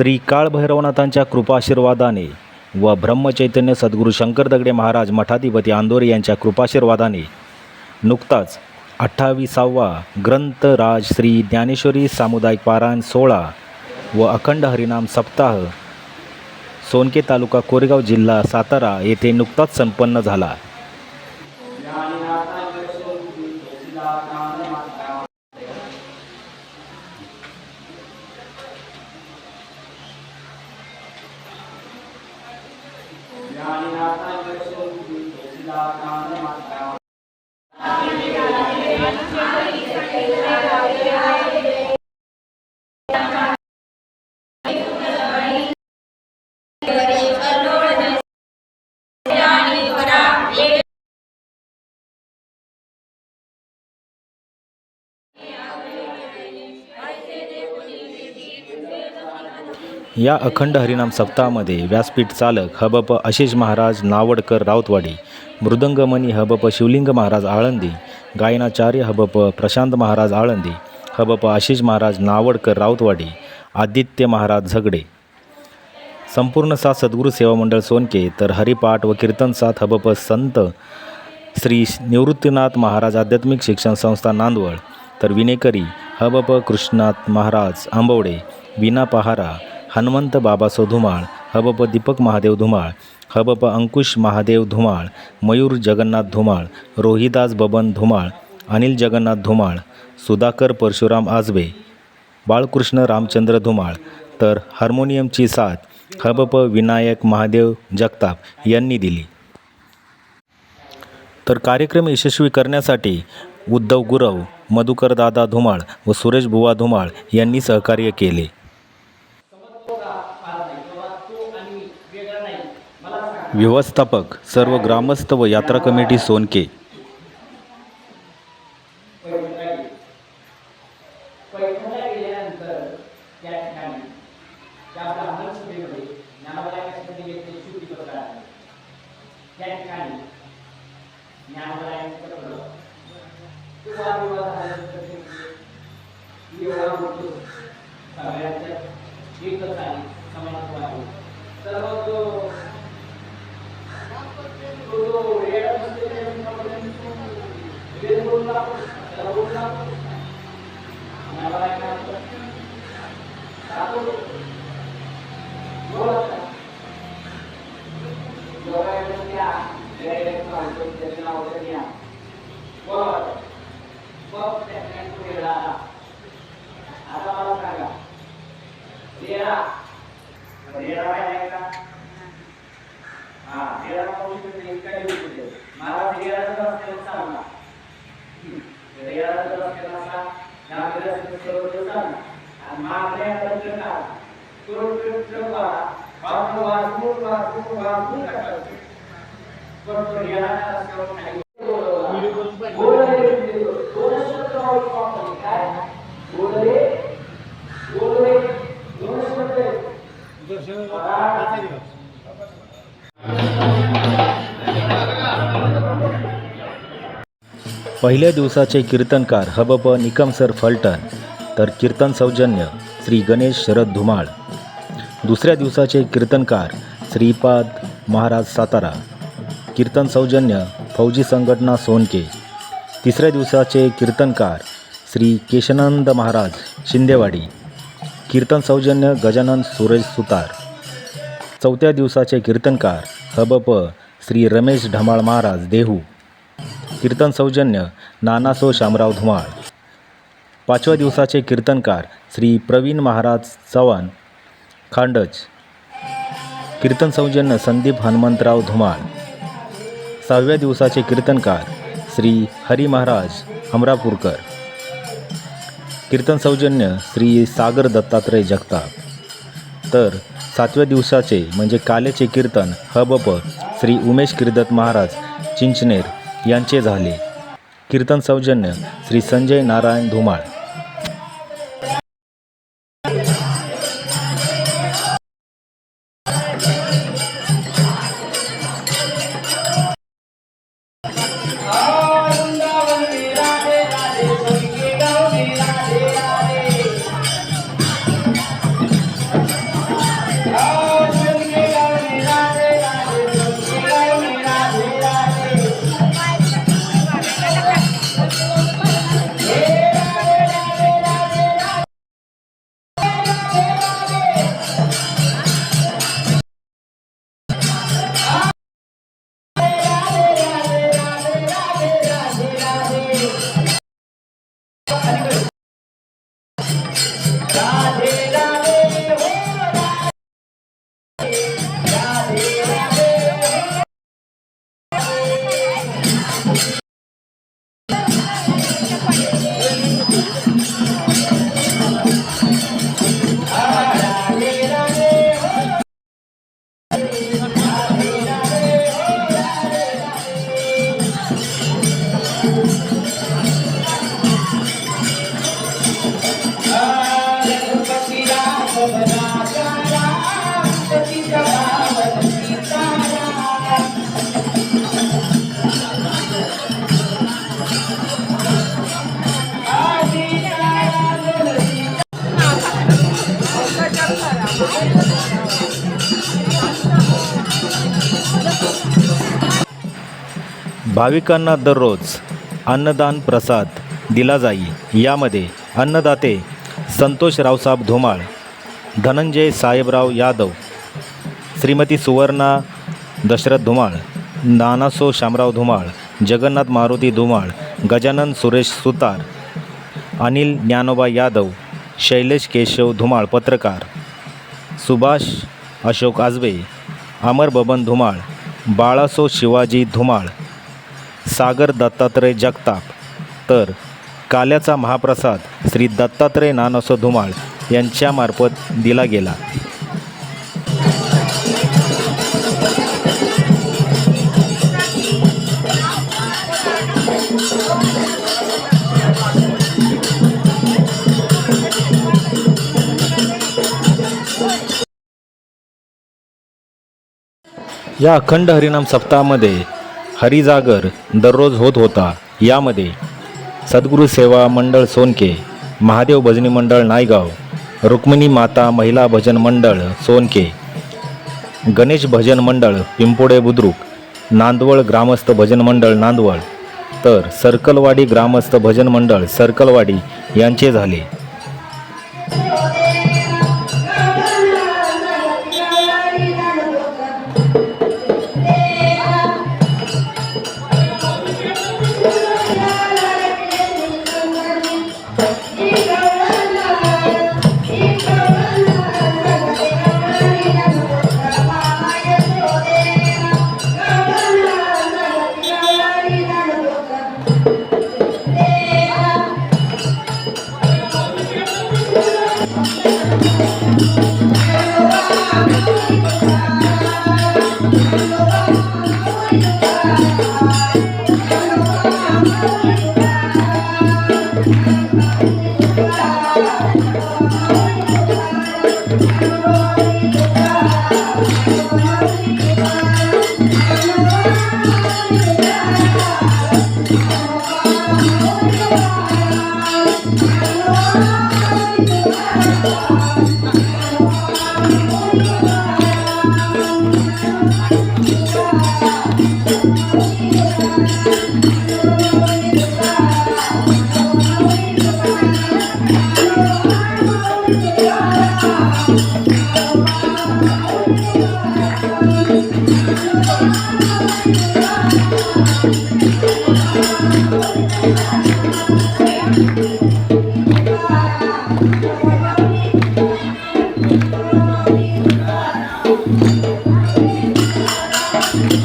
श्री काळभैरवनाथांच्या कृपाशीर्वादाने व ब्रह्मचैतन्य सद्गुरू शंकर दगडे महाराज मठाधिपती आंदोरे यांच्या कृपाशीर्वादाने नुकताच अठ्ठावीसावा ग्रंथराज श्री ज्ञानेश्वरी सामुदायिक पारायण सोहळा व अखंड हरिनाम सप्ताह सोनके तालुका कोरेगाव जिल्हा सातारा येथे नुकताच संपन्न झाला. ஞானிநாதன் या अखंड हरिनाम सप्ताहामध्ये व्यासपीठ चालक हबप आशिष महाराज नावडकर राऊतवाडी मृदंगमणी हबप शिवलिंग महाराज आळंदी गायनाचार्य हबप प्रशांत महाराज आळंदी हबप आशिष महाराज नावडकर राऊतवाडी आदित्य महाराज झगडे. संपूर्ण साथ सद्गुरू सेवा मंडळ सोनके तर हरिपाठ व कीर्तन साथ हबप संत श्री निवृत्तीनाथ महाराज आध्यात्मिक शिक्षण संस्था नांदवळ तर विनेकरी हबप कृष्णाथ महाराज आंबवडे विना पहारा हनुमंत बाबासो धुमाळ हबप दीपक महादेव धुमाळ हबप अंकुश महादेव धुमाळ मयूर जगन्नाथ धुमाळ रोहिदास बबन धुमाळ अनिल जगन्नाथ धुमाळ सुधाकर परशुराम आजबे बाळकृष्ण रामचंद्र धुमाळ तर हार्मोनियमची साथ हबप विनायक महादेव जगताप यांनी दिली. तर कार्यक्रम यशस्वी करण्यासाठी उद्धव गुरव मधुकर दादा धुमाळ व सुरेश बुवा धुमाळ यांनी सहकार्य केले. व्यवस्थापक सर्व ग्रामस्थ व यात्रा कमिटी सोनके. पैठणला गेल्यानंतर त्या ठिकाणी त्या ब्राह्मण सभेमध्ये ज्ञानोबायांसाठी घेतले शुद्धीपत्र आहे त्या ठिकाणी ज्ञानोबायांचं पत्र तो वादविवाद झाल्यानंतर ते या मग तो तो जो वेळ असतो त्याच्यापर्यंत वेळ बोलू लागतो त्याला बोलू लागतो मला पहिल्या दिवसाचे कीर्तनकार हबप निकम सर फलटण तर कीर्तन सौजन्य श्री गणेश शरद धुमाळ. दुसऱ्या दिवसाचे कीर्तनकार श्रीपाद महाराज सातारा कीर्तन सौजन्य फौजी संघटना सोनके. तिसऱ्या दिवसाचे कीर्तनकार श्री केशनंद महाराज शिंदेवाडी कीर्तन सौजन्य गजानन सुरेश सुतार. चौथ्या दिवसाचे कीर्तनकार हबप श्री रमेश ढमाळ महाराज देहू. कीर्तन सौजन्य नानासो शामराव धुमाळ. पाचव्या दिवसाचे कीर्तनकार श्री प्रवीण महाराज चव्हाण. खांडज. कीर्तन सौजन्य संदीप हनुमंतराव धुमाळ. सहाव्या दिवसाचे कीर्तनकार श्री हरी महाराज अमरापूरकर कीर्तन सौजन्य श्री सागर दत्तात्रय जगताप. तर सातव्या दिवसाचे म्हणजे कालेचे कीर्तन हबप श्री उमेश कीर्दत महाराज चिंचनेर यांचे झाले. कीर्तन सौजन्य श्री संजय नारायण धुमाळ. भाविकांना दररोज अन्नदान प्रसाद दिला जाई. यामध्ये अन्नदाते संतोष रावसाहेब धुमाळ धनंजय साहेबराव यादव श्रीमती सुवर्णा दशरथ धुमाळ नानासो शामराव धुमाळ जगन्नाथ मारुती धुमाळ गजानन सुरेश सुतार अनिल ज्ञानोबा यादव शैलेश केशव धुमाळ पत्रकार सुभाष अशोक आजबे अमर बबन धुमाळ बाळासो शिवाजी धुमाळ सागर दत्तात्रय जगताप. तर काल्याचा महाप्रसाद श्री दत्तात्रय नानसो धुमाळ यांच्यामार्फत दिला गेला. या अखंड हरिनाम सप्ताहामध्ये हरिजागर दररोज होत होता. यामध्ये सद्गुरू सेवा मंडळ सोनके महादेव भजनी मंडळ नायगाव रुक्मिणी माता महिला भजन मंडळ सोनके गणेश भजन मंडळ पिंपोडे बुद्रुक नांदवळ ग्रामस्थ भजन मंडळ नांदवळ तर सर्कलवाडी ग्रामस्थ भजन मंडळ सर्कलवाडी यांचे झाले.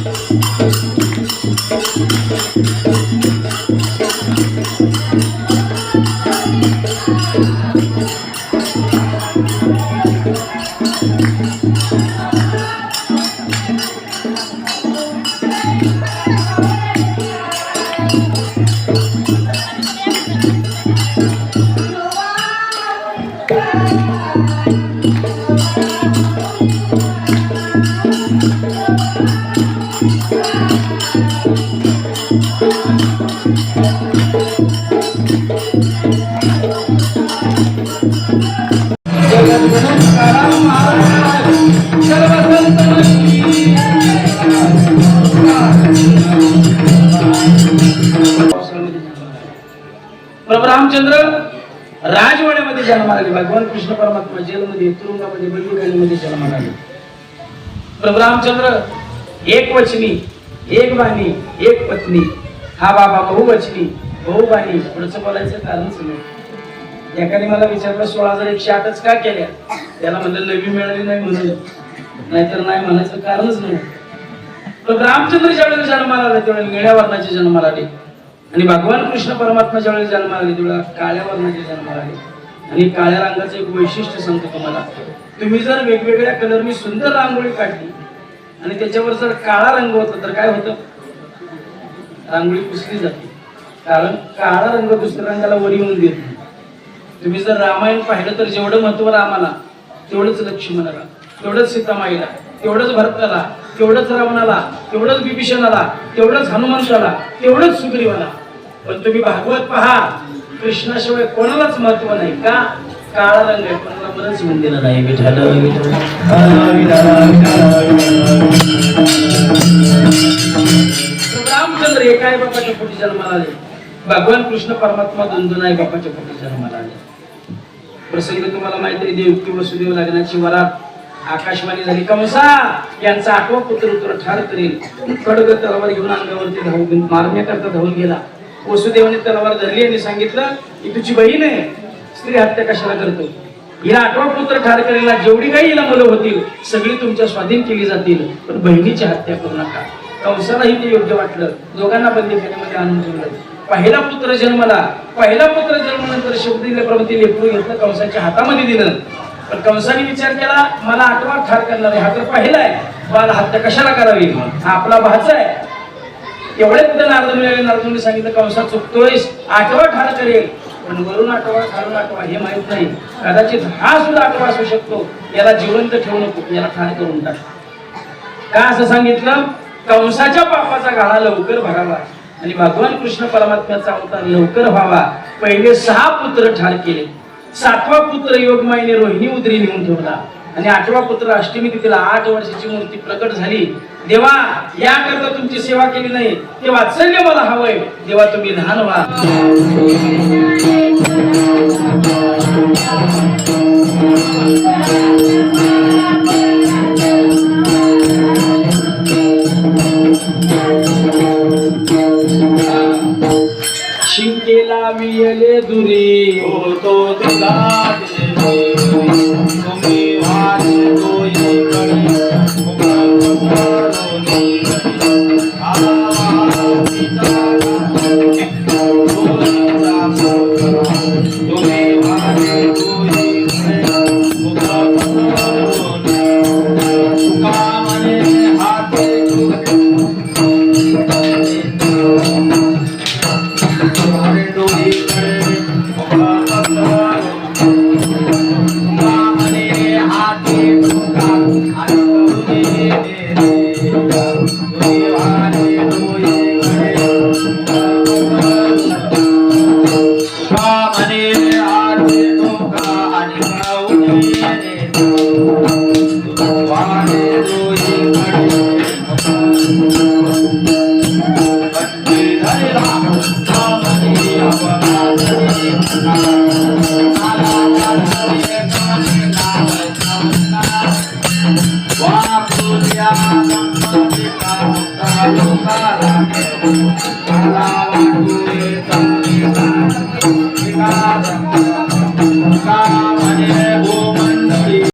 प्रभू कृष्ण परमात्मा जेलमध्ये तुरुंगामध्ये बंदीखान्यामध्ये जन्माला आले प्रभू रामचंद्र एक वचनी एक बाणी एक पत्नी हा बाबा बहुवचनी बहुबाणी पुढचं बोलायचं कारण नाही. एकाने मला विचारलं सोळा हजार एकशे आठच का केल्या? त्याला म्हणलं नवी मिळाली नाही म्हणून. नाहीतर नाही म्हणायचं कारणच नाही. पण रामचंद्र ज्यावेळेला जन्माला आले त्यावेळेला निळ्या वर्णाचे जन्माला आले. आणि भगवान कृष्ण परमात्मा ज्यावेळेला जन्माला आले त्यावेळेला काळ्या वर्णाचे जन्माला आले. आणि काळ्या रंगाचं एक वैशिष्ट्य सांगतो तुम्हाला. तुम्ही जर वेगवेगळ्या कलरनी सुंदर रांगोळी काढली आणि त्याच्यावर जर काळा रंग होता तर काय होतं? रांगोळी पुसली जाते. कारण काळा रंग दुसऱ्या रंगाला वर येऊन देत नाही. तुम्ही जर रामायण पाहिलं तर जेवढं महत्त्व रामाला तेवढंच लक्ष्मणाला तेवढंच सीतामाईला तेवढंच भरताला तेवढंच रावणाला तेवढंच बिभीषणाला तेवढंच हनुमंताला तेवढंच सुग्रीवाला. पण तुम्ही भागवत पहा कृष्णाशिवाय कोणालाच महत्त्व नाही. का? काळा रंग आहे. कोणाला मनच येऊन दिलं नाही. विठाल रामचंद्र एका आई बापाच्या पोटी जन्माला आले? भगवान कृष्ण परमात्मा दोन आहे बापाच्या पोटी जन्माला आले. प्रसंग तुम्हाला माहिती आहे किंवा सुदेव लग्नाची वरात आकाशवाणी झाली. कमसा यांचा आठवा पुत्र उत्तर ठार करेल. खडग तलवार घेऊन अंगावरती धावून मारण्याकरता धावून गेला. वसुदेवाने तलवार धरली आणि सांगितलं की तुझी बहीण आहे स्त्री हत्या कशाला करतो? हिला आठवा पुत्र ठार करायला जेवढी काही हिला मुलं होतील सगळी तुमच्या स्वाधीन केली जातील. पण बहिणीची हत्या करू नका. कंसालाही ते योग्य वाटलं. दोघांना बंदीखान्यामध्ये आणून ठेवलं पहिला पुत्र जन्मला. पहिला पुत्र जन्मनंतर शब्द दिल्याप्रमाणे लेकरू घेतलं कंसाच्या हातामध्ये दिलं. पण कंसाने विचार केला मला आठवा ठार करणार आहे हा तर पहिला आहे. बाल हत्या कशाला करावी? हा आपला भाचा आहे. एवढे तिथं नारद मिळाले नारदमुनी सांगितलं कंसा चुकतोयस आठवा ठार करेल. पण वरून आठवा खालून आठवा हे माहीत नाही. कदाचित हा सुद्धा आठवा असू शकतो. याला जिवंत ठेवू नको. याला ठार करून टाक. का असं सांगितलं? कंसाच्या पापाचा गाळा लवकर भरावा. आणि भगवान कृष्ण परमात्म्याचा अवतार लवकर व्हावा. पहिले सहा पुत्र ठार केले. सातवा पुत्र योगमाईने रोहिणी उदरी नेऊन ठेवला. आणि आठवा पुत्र अष्टमी तिथेला आठ वर्षाची मूर्ती प्रकट झाली. देवा याकरता तुमची सेवा केली नाही ते वात्सल्य मला हवंय. देवा तुम्ही लहान व्हा. शिंकेला मिळले दुरी. होतो तुला तुम्ही